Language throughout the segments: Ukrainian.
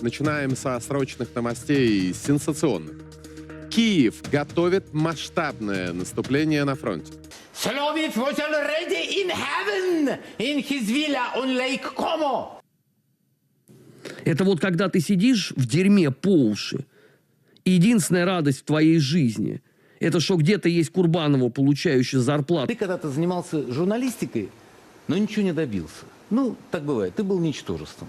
Начинаем со срочных новостей сенсационных. Киев готовит масштабное наступление на фронте. Slovit was already in heaven in his villa on Lake Como. Это вот когда ты сидишь в дерьме по уши, и единственная радость в твоей жизни – это что где-то есть Курбанова, получающий зарплату. Ты когда-то занимался журналистикой, но ничего не добился. Ну, так бывает. Ты был ничтожеством.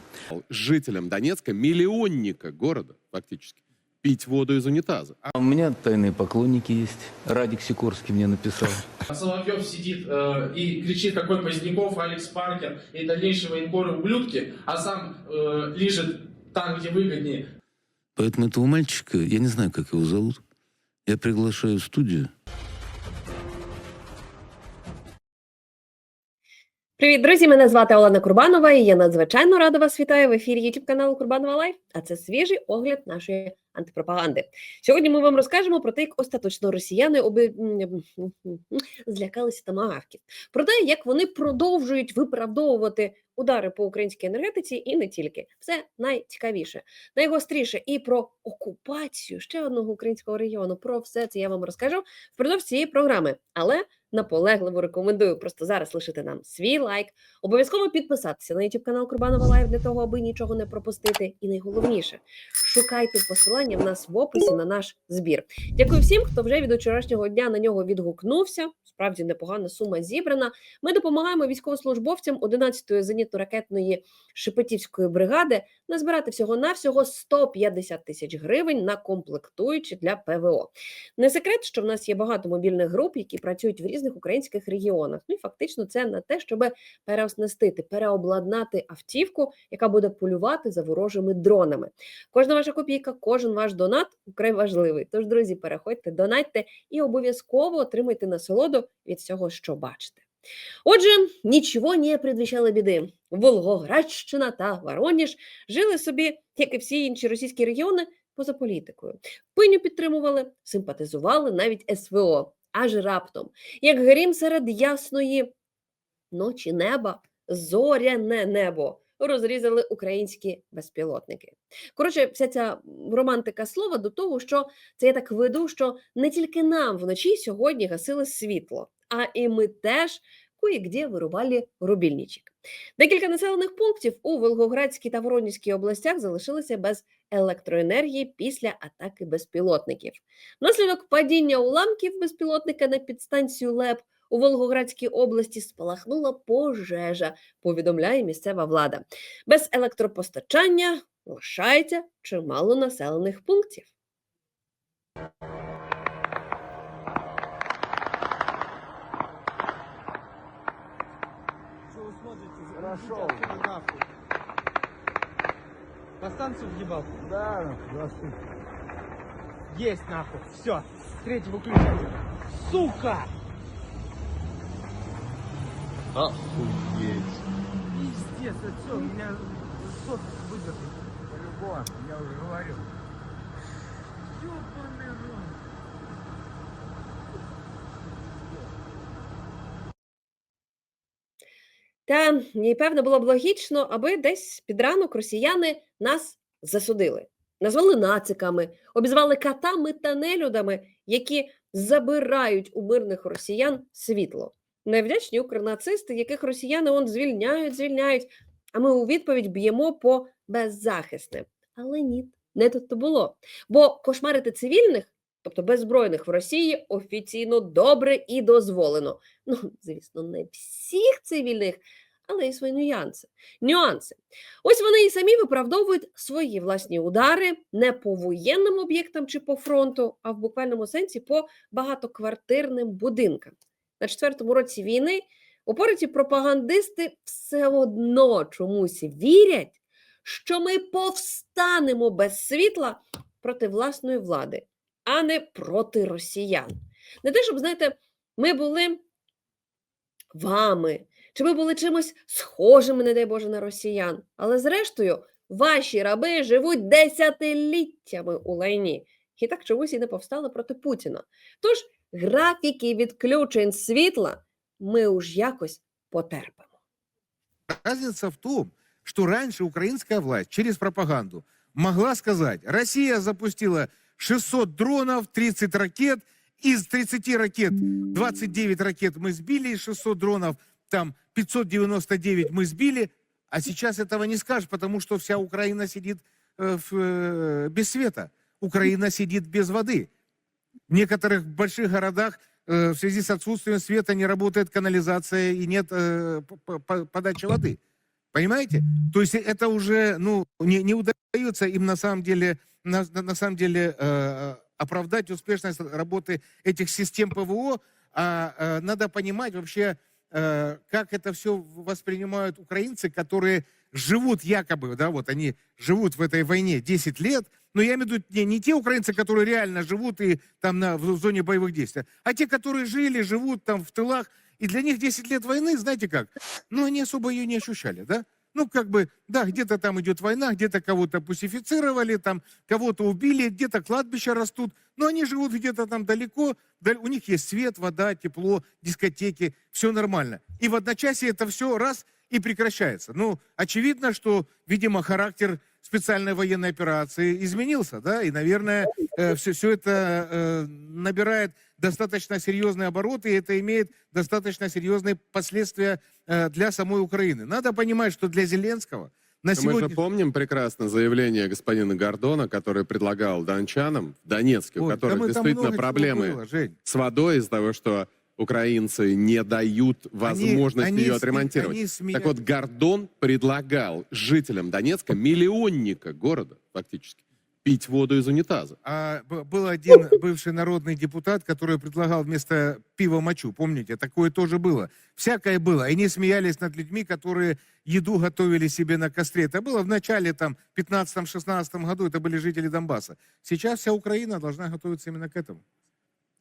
Жителям Донецка, миллионника города фактически, пить воду из унитаза. А у меня тайные поклонники есть. Радик Сикорский мне написал. А Соловьев сидит э, и кричит, какой Поздняков, Алекс Паркер и дальнейшие военкоры ублюдки, а сам э, лежит там, где выгоднее. Поэтому этого мальчика, я не знаю, как его зовут, я приглашаю в студию. Привіт, друзі! Мене звати Олена Курбанова, і я надзвичайно рада вас вітаю в ефірі youtube каналу Курбанова Лайф. А це свіжий огляд нашої антипропаганди. Сьогодні ми вам розкажемо про те, як остаточно росіяни оби... злякалися тамагавків. Про те, як вони продовжують виправдовувати удари по українській енергетиці, і не тільки. Все найцікавіше, найгостріше і про окупацію ще одного українського регіону. Про все це я вам розкажу впродовж цієї програми. Але наполегливо рекомендую просто зараз лишити нам свій лайк, обов'язково підписатися на YouTube канал Курбанова Лайв для того, аби нічого не пропустити. І найголовніше, шукайте посилання в нас в описі на наш збір. Дякую всім, хто вже від вчорашнього дня на нього відгукнувся. Справді непогана сума зібрана. Ми допомагаємо військовослужбовцям 11-ї зенітно-ракетної Шепетівської бригади назбирати всього навсього 150 тисяч гривень на комплектуючі для ПВО. Не секрет, що в нас є багато мобільних груп, які працюють в різних українських регіонах. Ну і фактично це на те, щоб переоснастити, переобладнати автівку, яка буде полювати за ворожими дронами. Кожна ваша копійка, кожен ваш донат украй важливий. Тож, друзі, переходьте, донатьте і обов'язково отримайте насолоду від всього, що бачите. Отже, нічого не предвіщало біди. Волгоградщина та Вороніж жили собі, як і всі інші російські регіони, поза політикою. Пиню підтримували, симпатизували навіть СВО. Аж раптом, як грім серед ясної ночі неба, зоряне небо розрізали українські безпілотники. Коротше, вся ця романтика слова до того, що це я так веду, що не тільки нам вночі сьогодні гасили світло, а і ми теж кое-где вирубали рубільничок. Декілька населених пунктів у Волгоградській та Воронізькій областях залишилися без електроенергії після атаки безпілотників. Внаслідок падіння уламків безпілотника на підстанцію ЛЕП у Волгоградській області спалахнула пожежа, повідомляє місцева влада. Без електропостачання лишається чимало населених пунктів. Прошел. На станцию въебал? Да, здравствуй. Есть нахуй. Все. Третий выключатель. Сука! Охуеть. Пиздец, это все, меня сот выдержит. По-любому, я уже говорю. Ёбаный Та і певно було б логічно, аби десь під ранок росіяни нас засудили, назвали нациками, обізвали катами та нелюдами, які забирають у мирних росіян світло. Невдячні укрнацисти, яких росіяни он звільняють, звільняють. А ми у відповідь б'ємо по беззахисним. Але ні, не тут то було. Бо кошмарити цивільних, тобто беззбройних в Росії, офіційно добре і дозволено. Ну, звісно, не всіх цивільних, але й свої нюанси. Нюанси. Ось вони і самі виправдовують свої власні удари не по воєнним об'єктам чи по фронту, а в буквальному сенсі по багатоквартирним будинкам. На четвертому році війни упораті пропагандисти все одно чомусь вірять, що ми повстанемо без світла проти власної влади, а не проти росіян. Не те, щоб, знаєте, ми були вами, чи ми були чимось схожими, не дай Боже, на росіян. Але зрештою, ваші раби живуть десятиліттями у лайні. І так чомусь і не повстали проти Путіна. Тож графіки відключень світла ми уж якось потерпимо. Разница в том, что раньше украинская власть через пропаганду могла сказать, Россия запустила 600 дронов, 30 ракет, из 30 ракет 29 ракет мы сбили, из 600 дронов там 599 мы сбили, а сейчас этого не скажешь, потому что вся Украина сидит э, в, э, без света, Украина сидит без воды. В некоторых больших городах э, в связи с отсутствием света не работает канализация и нет э, подачи воды. Понимаете? То есть это уже ну, не, не удается им на самом деле, на, на- самом деле э, оправдать успешность работы этих систем ПВО, а э, надо понимать вообще, э, как это все воспринимают украинцы, которые живут якобы, да, вот они живут в этой войне 10 лет, но я имею в виду не, не те украинцы, которые реально живут и там на, в зоне боевых действий, а те, которые жили, живут там в тылах, и для них 10 лет войны, знаете как, ну они особо ее не ощущали, да? Ну, как бы, да, где-то там идет война, где-то кого-то пусифицировали, там кого-то убили, где-то кладбища растут, но они живут где-то там далеко, дал- у них есть свет, вода, тепло, дискотеки, все нормально. И в одночасье это все раз и прекращается. Ну, очевидно, что, видимо, характер специальной военной операции изменился, да, и, наверное, все, все это э, набирает достаточно серьезные обороты, и это имеет достаточно серьезные последствия э, для самой Украины. Надо понимать, что для Зеленского на Мы же сегодня... помним прекрасно заявление господина Гордона, который предлагал дончанам в Донецке, у Ой, да которых там действительно проблемы было, Жень. с водой из-за того, что украинцы не дают возможность они ее отремонтировать. они сме- Так вот, Гордон предлагал жителям Донецка, миллионника города фактически, пить воду из унитаза. А был один бывший народный депутат, который предлагал вместо пива мочу. Помните, такое тоже было. Всякое было. И они смеялись над людьми, которые еду готовили себе на костре. Это было в начале, там, 15-16 году, это были жители Донбасса. Сейчас вся Украина должна готовиться именно к этому.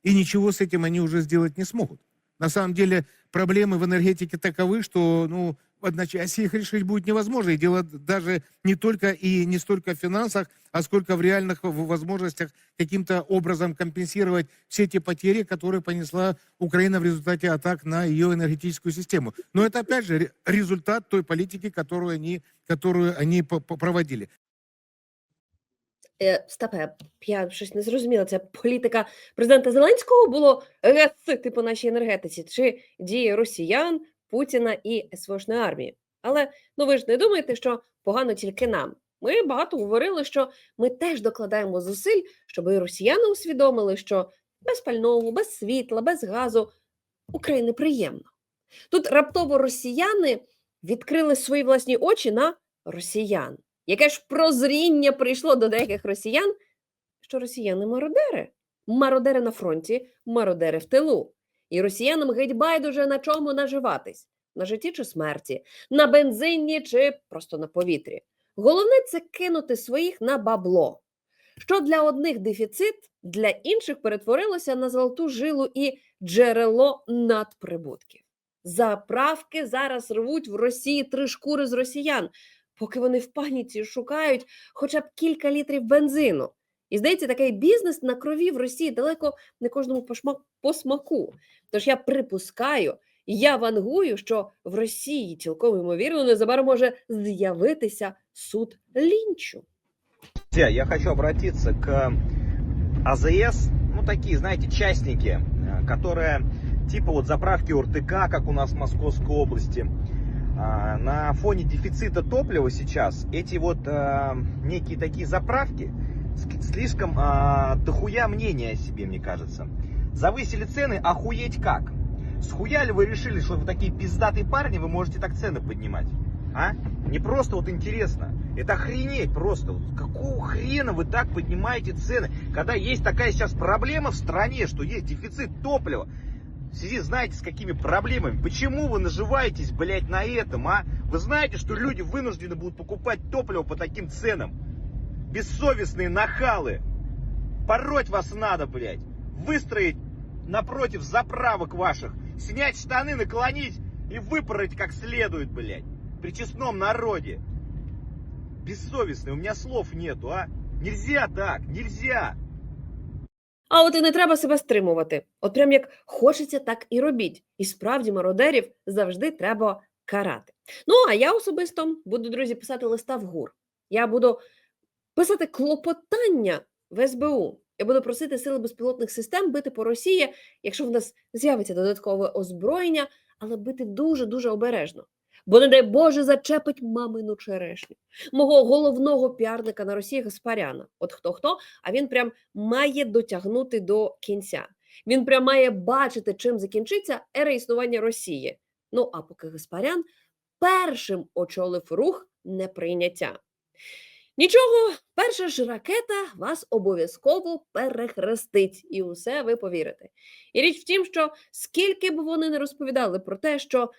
И ничего с этим они уже сделать не смогут. На самом деле проблемы в энергетике таковы, что ну, в одночасье их решить будет невозможно. И дело даже не только и не столько в финансах, а сколько в реальных возможностях каким-то образом компенсировать все те потери, которые понесла Украина в результате атак на ее энергетическую систему. Но это, опять же, ре- результат той политики, которую они, которую они проводили. Е, Степе, я щось не зрозуміла. Це політика президента Зеленського було гасити по нашій енергетиці, чи дії росіян, Путіна і СВОшної армії. Але ну ви ж не думаєте, що погано тільки нам. Ми багато говорили, що ми теж докладаємо зусиль, щоб і росіяни усвідомили, що без пального, без світла, без газу Україні приємно. Тут раптово росіяни відкрили свої власні очі на росіян. Яке ж прозріння прийшло до деяких росіян, що росіяни мародери. Мародери на фронті, мародери в тилу. І росіянам геть байдуже на чому наживатись: на житті чи смерті, на бензині чи просто на повітрі. Головне це кинути своїх на бабло. Що для одних дефіцит, для інших перетворилося на золоту жилу і джерело надприбутків. Заправки зараз рвуть в Росії три шкури з росіян, поки вони в паніці шукають хоча б кілька літрів бензину. І здається, такий бізнес на крові в Росії далеко не кожному по, смаку. Тож я припускаю, я вангую, що в Росії цілком ймовірно незабаром може з'явитися суд лінчу. Я хочу обратиться к АЗС, ну такие, знаете, частники, э, которые типа вот заправки УРТК, как у нас в Московской области. А, На фоне дефицита топлива сейчас эти вот э, некие такие заправки слишком а, дохуя мнения о себе, мне кажется. Завысили цены, охуеть как. Схуяли вы решили, что вы такие пиздатые парни, вы можете так цены поднимать? А? Не просто вот интересно. Это охренеть просто. Какого хрена вы так поднимаете цены, когда есть такая сейчас проблема в стране, что есть дефицит топлива? В связи, знаете, с какими проблемами? Почему вы наживаетесь, блядь, на этом, а? Вы знаете, что люди вынуждены будут покупать топливо по таким ценам? Бессовестные нахалы. Пороть вас надо, блядь. Выстроить напротив заправок ваших. Снять штаны, наклонить и выпороть как следует, блядь. При честном народе. Бессовестные, у меня слов нету, а? Нельзя так, нельзя. А от і не треба себе стримувати. От прям як хочеться, так і робіть. І справді мародерів завжди треба карати. Ну а я особисто буду, друзі, писати листа в гур. Я буду писати клопотання в СБУ. Я буду просити сили безпілотних систем бити по Росії, якщо в нас з'явиться додаткове озброєння, але бити дуже дуже обережно. Бо, не дай Боже, зачепить мамину черешню. Мого головного піарника на Росії Гаспаряна. От хто хто, а він прям має дотягнути до кінця. Він прям має бачити, чим закінчиться ера існування Росії. Ну а поки Гаспарян першим очолив рух неприйняття. Нічого, перша ж ракета вас обов'язково перехрестить, і усе ви повірите. І річ в тім, що скільки б вони не розповідали про те, що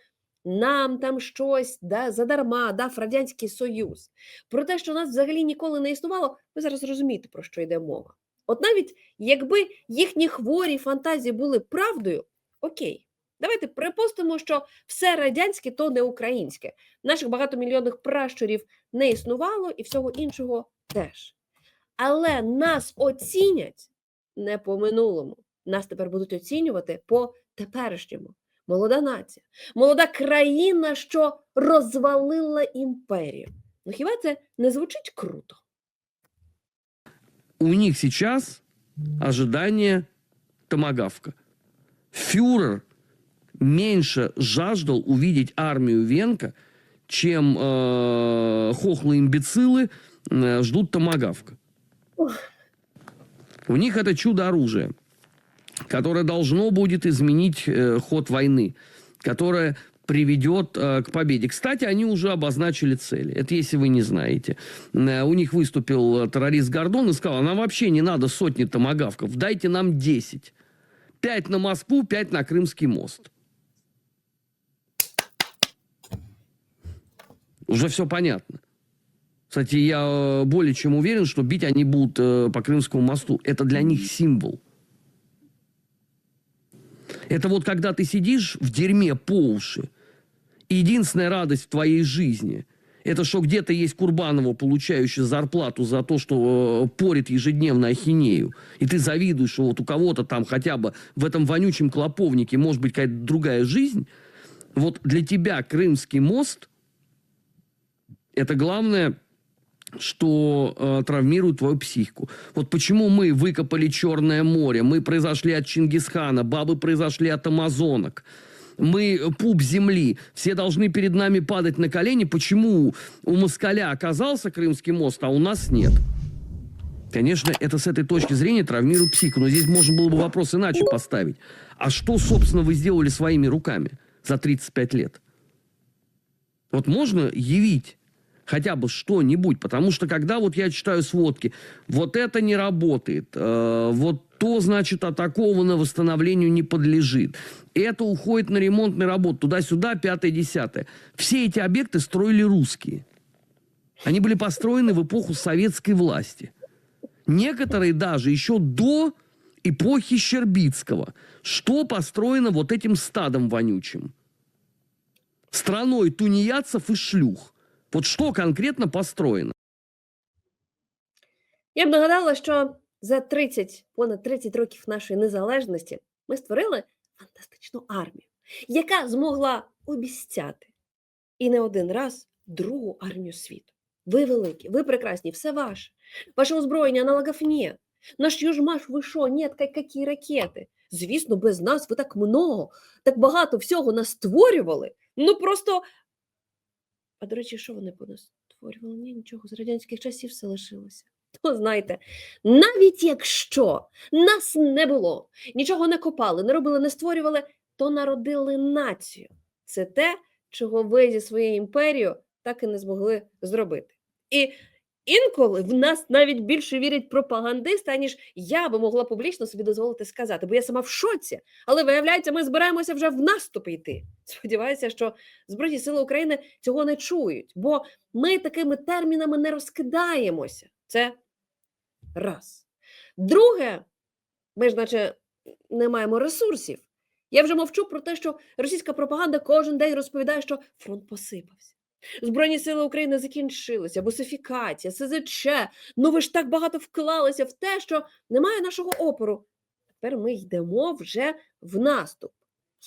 нам там щось да, задарма дав Радянський Союз, про те, що нас взагалі ніколи не існувало, ви зараз розумієте, про що йде мова. От навіть якби їхні хворі фантазії були правдою, окей, давайте припустимо, що все радянське то не українське. Наших багатомільйонних пращурів не існувало і всього іншого теж. Але нас оцінять не по минулому. Нас тепер будуть оцінювати по теперішньому Молода нація, молода країна, що розвалила імперію. Ну хіба це не звучить круто? У них сейчас ожидание томагавка. Фюрер меньше жаждал увидеть армию Венка, чем э, хохлы-имбецилы э, ждут томагавка. Ох. У них это чудо-оружие, Которое должно будет изменить э, ход войны, которое приведет э, к победе. Кстати, они уже обозначили цели. Это если вы не знаете. Э, у них выступил э, террорист Гордон и сказал, нам вообще не надо сотни томагавков, дайте нам 10. Пять на Москву, пять на Крымский мост. Уже все понятно. Кстати, я э, более чем уверен, что бить они будут э, по Крымскому мосту. Это для них символ. Это вот когда ты сидишь в дерьме по уши, и единственная радость в твоей жизни – это что где-то есть Курбанова, получающая зарплату за то, что э, порит ежедневно ахинею, и ты завидуешь, что вот у кого-то там хотя бы в этом вонючем клоповнике может быть какая-то другая жизнь. Вот для тебя Крымский мост – это главное – что э, травмирует твою психику. Вот почему мы выкопали Черное море, мы произошли от Чингисхана, бабы произошли от амазонок. Мы пуп земли, все должны перед нами падать на колени. Почему у москаля оказался Крымский мост, а у нас нет? Конечно, это с этой точки зрения травмирует психику. Но здесь можно было бы вопрос иначе поставить. А что, собственно, вы сделали своими руками за 35 лет? Вот можно явить хотя бы что-нибудь, потому что когда вот я читаю сводки, вот это не работает, э, вот то, значит, атаковано восстановлению не подлежит. Это уходит на ремонтные работы, туда-сюда, пятое-десятое. Все эти объекты строили русские. Они были построены в эпоху советской власти. Некоторые даже еще до эпохи Щербицкого. Что построено вот этим стадом вонючим? Страной тунеядцев и шлюх. Вот что конкретно построено? Я б нагадала, що за 30, понад 30 років нашої незалежності ми створили фантастичну армію, яка змогла обіцяти і не один раз другу армію світу. Ви великі, ви прекрасні, все ваше. Ваше озброєння аналогів нет. Наш южмаш, ви що, нет, які ракети. Звісно, без нас ви так много, так багато всього настворювали. Ну просто. А до речі, що вони понастворювали? Ні, нічого, з радянських часів все лишилося. То знаєте, навіть якщо нас не було, нічого не копали, не робили, не створювали, то народили націю. Це те, чого ви зі своєю імперією так і не змогли зробити. І інколи в нас навіть більше вірять пропагандисти, аніж я би могла публічно собі дозволити сказати, бо я сама в шоці. Але виявляється, ми збираємося вже в наступ йти. Сподіваюся, що Збройні Сили України цього не чують, бо ми такими термінами не розкидаємося. Це раз. Друге, ми ж, наче, не маємо ресурсів. Я вже мовчу про те, що російська пропаганда кожен день розповідає, що фронт посипався. Збройні сили України закінчилися, босифікація, СЗЧ. Ну ви ж так багато вклалися в те, що немає нашого опору. Тепер ми йдемо вже в наступ.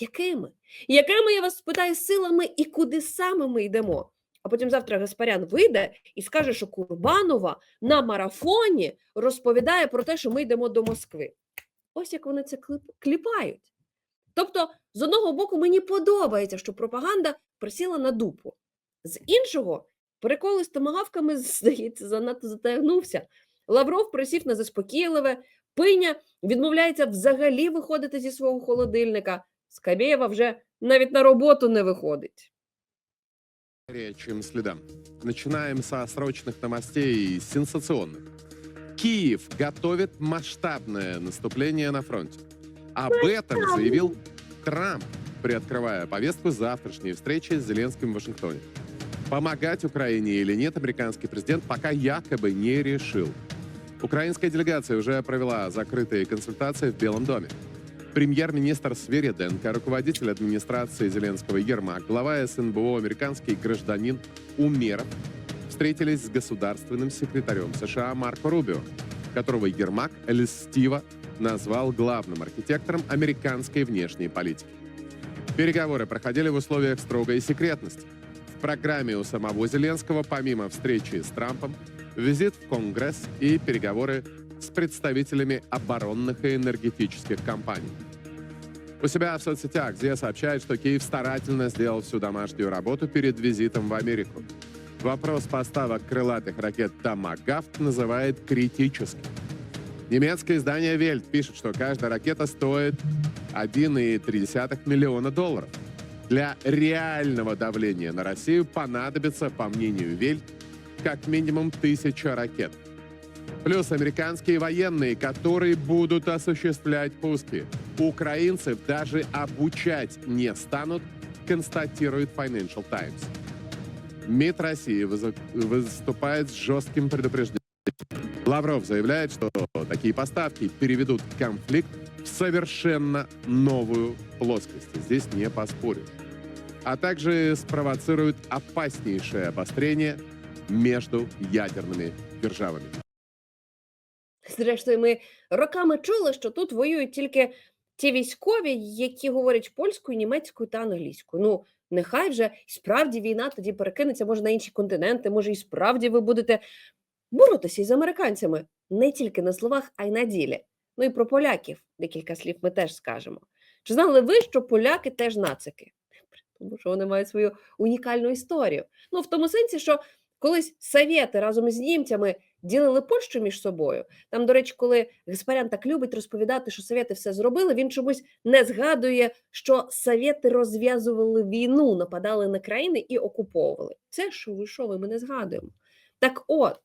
Якими? Якими, я вас питаю, силами і куди саме ми йдемо? а потім завтра Гаспарян вийде і скаже, що Курбанова на марафоні розповідає про те, що ми йдемо до Москви. Ось як вони це кліп- кліпають. Тобто, з одного боку, мені подобається, що пропаганда присіла на дупу. З іншого, переколи з томагавками, здається, занадто затягнувся. Лавров присів на заспокійливе, пиня відмовляється взагалі виходити зі свого холодильника. Скабєєва вже навіть на роботу не виходить. горячим следам. Начинаем со срочных новостей сенсационных. Киев готовит масштабное наступление на фронте. Об этом заявил Трамп, приоткрывая повестку завтрашней встречи с Зеленским в Вашингтоне. Помогать Украине или нет, американский президент пока якобы не решил. Украинская делегация уже провела закрытые консультации в Белом доме. Премьер-министр Свериденко, руководитель администрации Зеленского Ермак, глава СНБО, американский гражданин Умеров встретились с государственным секретарем США Марко Рубио, которого Ермак льстиво назвал главным архитектором американской внешней политики. Переговоры проходили в условиях строгой секретности. Программе у самого Зеленского, помимо встречи с Трампом, визит в Конгресс и переговоры с представителями оборонных и энергетических компаний. У себя в соцсетях Зе сообщает, что Киев старательно сделал всю домашнюю работу перед визитом в Америку. Вопрос поставок крылатых ракет «Томагавк» называет критическим. Немецкое издание «Вельт» пишет, что каждая ракета стоит 1,3 миллиона долларов. Для реального давления на Россию понадобится, по мнению «Вельт», как минимум тысяча ракет. Плюс американские военные, которые будут осуществлять пуски. Украинцев даже обучать не станут, констатирует Financial Times. МИД России выступает с жестким предупреждением. Лавров заявляет, что такие поставки переведут конфликт совершенно новую плоскость. Здесь не поспоришь. А также спровоцируют опаснейшее обострение между ядерными державами. Зрештою, ми роками чули, що тут воюють тільки ті військові, які говорять польською, німецькою та англійською. Ну, нехай вже справді війна тоді перекинеться, може, на інші континенти, може, і справді ви будете боротися із американцями не тільки на словах, а й на ділі. Ну і про поляків декілька слів ми теж скажемо. Чи знали ви, що поляки теж нацики? Тому що вони мають свою унікальну історію. Ну, в тому сенсі, що колись совєти разом із німцями ділили Польщу між собою. Там, до речі, коли Гаспарян так любить розповідати, що совєти все зробили, він чомусь не згадує, що совєти розв'язували війну, нападали на країни і окуповували. Це що ви що ви ми не згадуємо. Так от,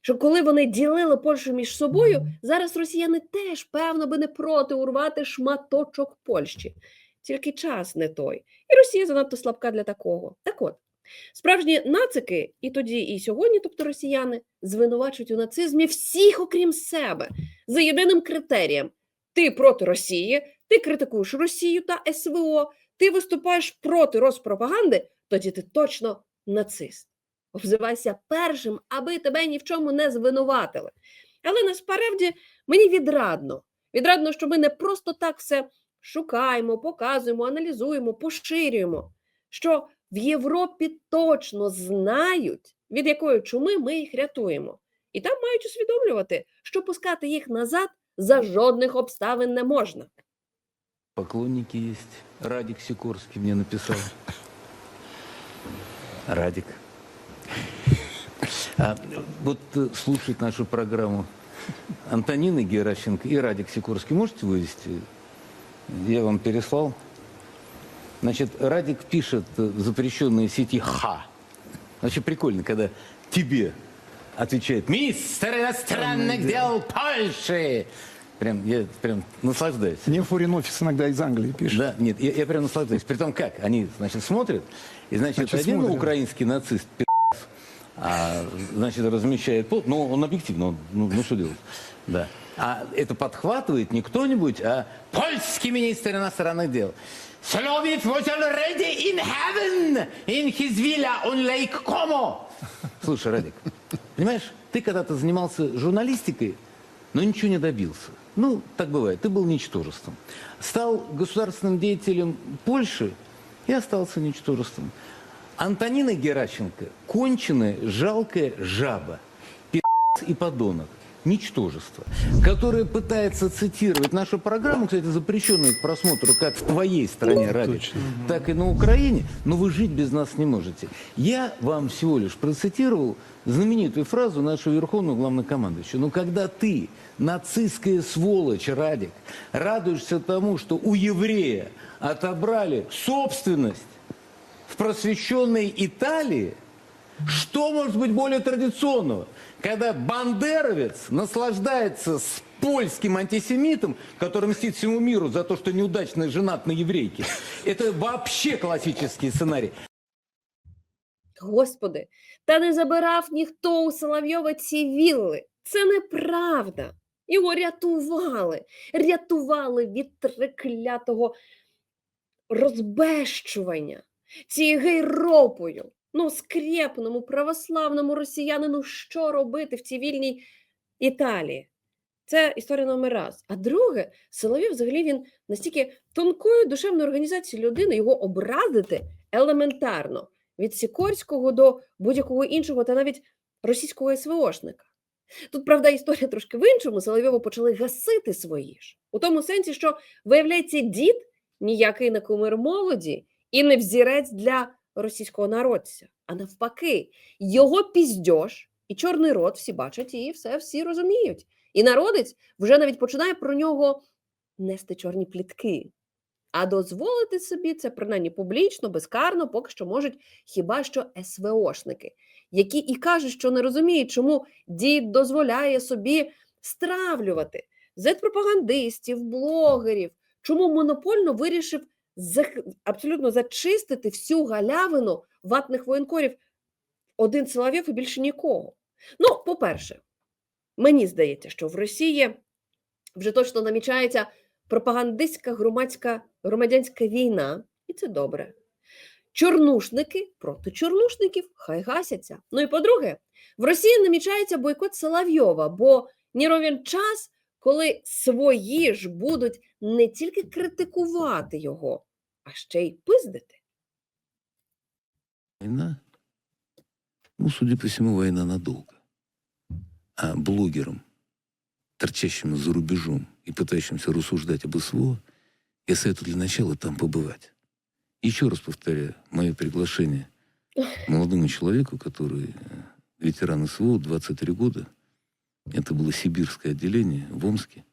що коли вони ділили Польщу між собою, зараз росіяни теж, певно, би не проти урвати шматочок Польщі. Тільки час не той. І Росія занадто слабка для такого. Так от, справжні нацики і тоді, і сьогодні, тобто росіяни, звинувачують у нацизмі всіх, окрім себе, за єдиним критерієм: ти проти Росії, ти критикуєш Росію та СВО, ти виступаєш проти Роспропаганди, тоді ти точно нацист. Обзивайся першим, аби тебе ні в чому не звинуватили. Але насправді мені відрадно. Відрадно, що ми не просто так все шукаємо, показуємо, аналізуємо, поширюємо. Що в Європі точно знають, від якої чуми ми їх рятуємо. І там мають усвідомлювати, що пускати їх назад за жодних обставин не можна. Поклонники есть. Радик Сикорский мне написал. Радик. А вот э, слушать нашу программу Антонина Геращенко и Радик Сикорский можете вывести? Я вам переслал. Значит, Радик пишет э, в запрещенной сети «Ха». Вообще прикольно, когда тебе отвечает «Мистер иностранных дел Польши». Прям, я прям наслаждаюсь. Мне фурин офис иногда из Англии пишет. Да, нет, я, я прям наслаждаюсь. При том, как? Они, значит, смотрят, и, значит, Значит, один смотрят. украинский нацист, а, значит, размещает пост, ну, он объективно, он, ну, ну, что делать, да. А это подхватывает не кто-нибудь, а польский министр иностранных дел. Slovit was already in heaven in his villa on Lake Como. Слушай, Радик, понимаешь, ты когда-то занимался журналистикой, но ничего не добился. Ну, так бывает, ты был ничтожеством. Стал государственным деятелем Польши и остался ничтожеством. Антонина Геращенко – конченая, жалкая жаба, пи*** и подонок, ничтожество, которое пытается цитировать нашу программу, кстати, запрещенную к просмотру как в твоей стране ради, так и на Украине, но вы жить без нас не можете. Я вам всего лишь процитировал знаменитую фразу нашего верховного главнокомандующего. Но когда ты, нацистская сволочь, Радик, радуешься тому, что у еврея отобрали собственность в просвещенной Италии, что может быть более традиционного, когда бандеровец наслаждается с польским антисемитом, который мстит всему миру за то, что неудачно женат на еврейке. Это вообще классический сценарий. Господи, та не забирав ніхто у Соловйова ці вілли. Це неправда. Його рятували, рятували від треклятого розбещування цією гейропою. Ну, скрєпному православному росіянину що робити в цій вільній Італії? Це історія номер раз. А друге, Соловйов взагалі він настільки тонкою душевною організацією людини, його образити елементарно від Сікорського до будь-якого іншого та навіть російського СВОшника. Тут, правда, історія трошки в іншому. Соловйову почали гасити свої ж. У тому сенсі, що, виявляється, дід ніякий не кумир молоді і не взірець для російського народця. А навпаки, його піздьош і чорний рот всі бачать і все всі розуміють. І народець вже навіть починає про нього нести чорні плітки. А дозволити собі це принаймні публічно, безкарно, поки що можуть хіба що СВОшники, які і кажуть, що не розуміють, чому дід дозволяє собі стравлювати зет-пропагандистів, блогерів, чому монопольно вирішив. Абсолютно зачистити всю галявину ватних воєнкорів один Соловйов і більше нікого. Ну, по-перше, мені здається, що в Росії вже точно намічається пропагандистська громадська громадянська війна, і це добре. Чорнушники проти чорнушників хай гасяться. Ну і по-друге, в Росії намічається бойкот Соловйова, бо не ровен час, коли свої ж будуть не тільки критикувати його, а ще й пиздити. Война? Ну, судя по всему, война надолго. А блогерам, торчащим за рубежом и пытающимся рассуждать об СВО, я советую для начала там побывать. Еще раз повторяю, мое приглашение молодому человеку, который э, ветеран СВО, 23 года, это было сибирское отделение в Омске,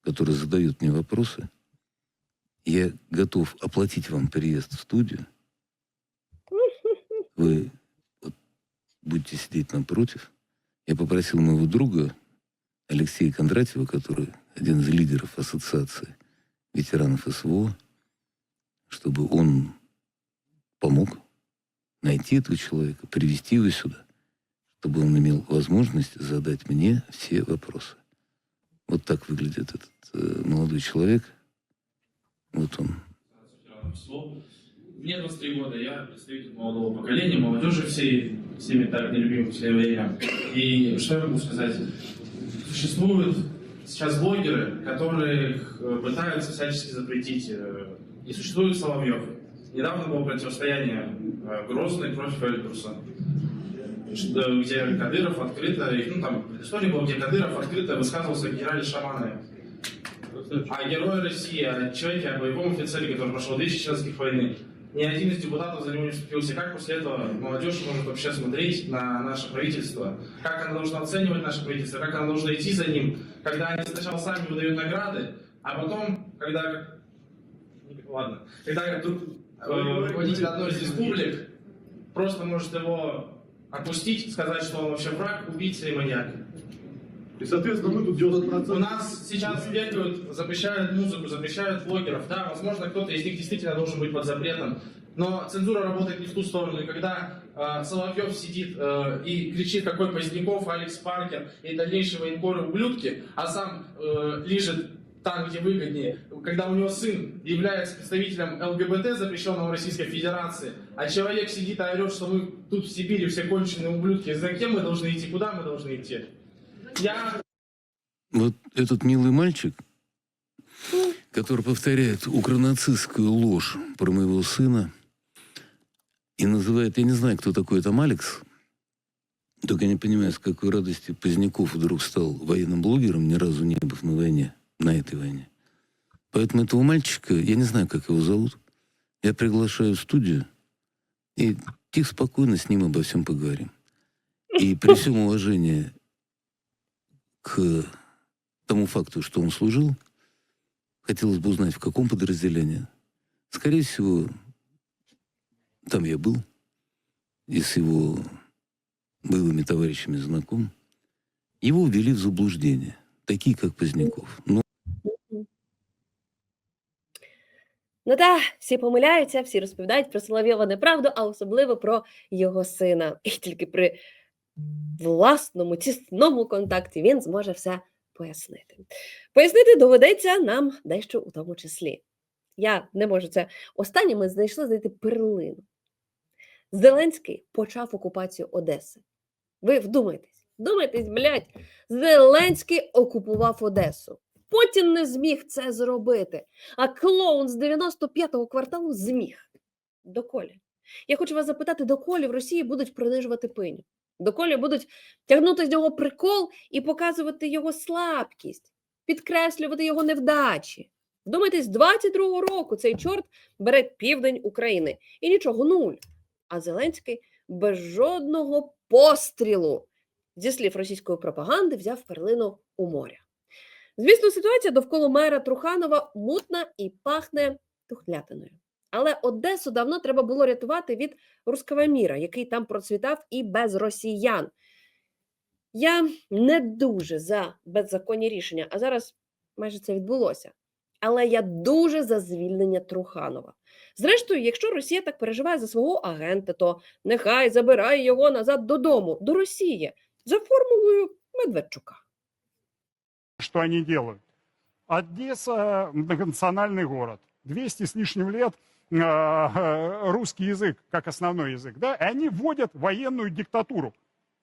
который задает мне вопросы. Я готов оплатить вам приезд в студию, вы вот будете сидеть напротив. Я попросил моего друга Алексея Кондратьева, который один из лидеров ассоциации ветеранов СВО, чтобы он помог найти этого человека, привести его сюда, чтобы он имел возможность задать мне все вопросы. Вот так выглядит этот э, молодой человек. Вот он. Мне 23 года, я представитель молодого поколения, молодежи всей, всеми так нелюбимой в последнее время. И что я могу сказать? Существуют сейчас блогеры, которых э, пытаются всячески запретить. э, И существует Соловьев. Недавно было противостояние э, Грозный против Эльбруса, где Кадыров открыто, ну там история была, где Кадыров открыто высказывался о генерале Шаманове. О герое России, о человеке, о боевом офицере, который прошел 200 членских войны. Ни один из депутатов за него не вступился. Как после этого молодежь может вообще смотреть на наше правительство? Как она должна оценивать наше правительство? Как она должна идти за ним? Когда они сначала сами выдают награды, а потом, когда... Ладно. Когда вдруг, э, руководитель одной из республик просто может его опустить, сказать, что он вообще враг, убийца и маньяк. И, соответственно, мы тут 90%... У нас сейчас бегают, запрещают музыку, запрещают блогеров. Да, возможно, кто-то из них действительно должен быть под запретом. Но цензура работает не в ту сторону. И когда э, Соловьев сидит э, и кричит, какой Поздняков, Алекс Паркер и дальнейшие военкоры ублюдки, а сам э, лежит там, где выгоднее, когда у него сын является представителем ЛГБТ, запрещенного Российской Федерации, а человек сидит и орет, что мы тут в Сибири все конченые ублюдки, за кем мы должны идти, куда мы должны идти? Я Вот этот милый мальчик, который повторяет укронацистскую ложь про моего сына, и называет, я не знаю, кто такой там Алекс, только не понимаю, с какой радости Поздняков вдруг стал военным блогером, ни разу не быв на войне, на этой войне. Поэтому этого мальчика, я не знаю, как его зовут, я приглашаю в студию, и тихо, спокойно с ним обо всем поговорим. И при всем уважении к тому факту, что он служил, хотелось бы узнать, в каком подразделении. Скорее всего, там я был, и с его боевыми товарищами знаком. Его ввели в заблуждение, такие, как Поздняков. Но Ну та всі помиляються, всі розповідають про Соловйова неправду, а особливо про його сина. І тільки при власному тісному контакті він зможе все пояснити. Пояснити доведеться нам дещо у тому числі. Я не можу це. Останнє ми знайшли знайти перлину. Зеленський почав окупацію Одеси. Ви вдумайтесь, вдумайтесь, блядь, Зеленський окупував Одесу. Путін не зміг це зробити, а клоун з 95-го кварталу зміг. Доколі. Я хочу вас запитати, доколі в Росії будуть принижувати пиню? Доколі будуть тягнути з нього прикол і показувати його слабкість, підкреслювати його невдачі. Вдумайтесь, з 22-го року цей чорт бере південь України і нічого нуль. А Зеленський без жодного пострілу, зі слів російської пропаганди, взяв перлину у моря. Звісно, ситуація довкола мера Труханова мутна і пахне тухлятиною. Але Одесу давно треба було рятувати від руского міра, який там процвітав і без росіян. Я не дуже за беззаконні рішення, а зараз майже це відбулося. Але я дуже за звільнення Труханова. Зрештою, якщо Росія так переживає за свого агента, то нехай забирає його назад додому, до Росії, за формулою Медведчука. Что они делают? Одесса – многонациональный город. 200 с лишним лет э, э, русский язык как основной язык. Да? И они вводят военную диктатуру,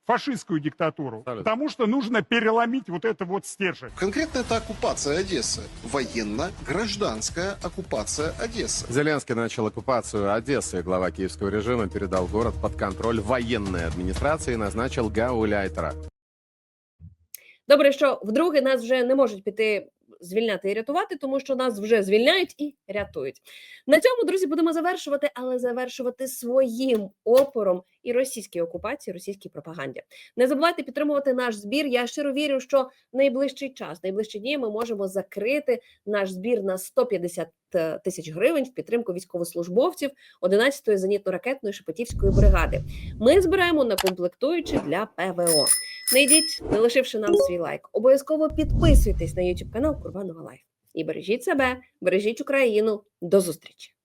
фашистскую диктатуру. Абсолютно. Потому что нужно переломить вот это вот стержень. Конкретно это оккупация Одессы. Военно-гражданская оккупация Одессы. Зеленский начал оккупацию Одессы. Глава киевского режима передал город под контроль военной администрации и назначил Гауляйтера. Добре, що вдруге нас вже не можуть піти звільняти і рятувати, тому що нас вже звільняють і рятують. На цьому, друзі, будемо завершувати, але завершувати своїм опором і російській окупації, російській пропаганді. Не забувайте підтримувати наш збір. Я щиро вірю, що в найближчий час, найближчі дні ми можемо закрити наш збір на 150 тисяч гривень в підтримку військовослужбовців 11-ї зенітно-ракетної Шепетівської бригади. Ми збираємо на комплектуючі для ПВО. Не йдіть, не лишивши нам свій лайк. Обов'язково підписуйтесь на YouTube канал Курбанова Лайф. І бережіть себе, бережіть Україну. До зустрічі!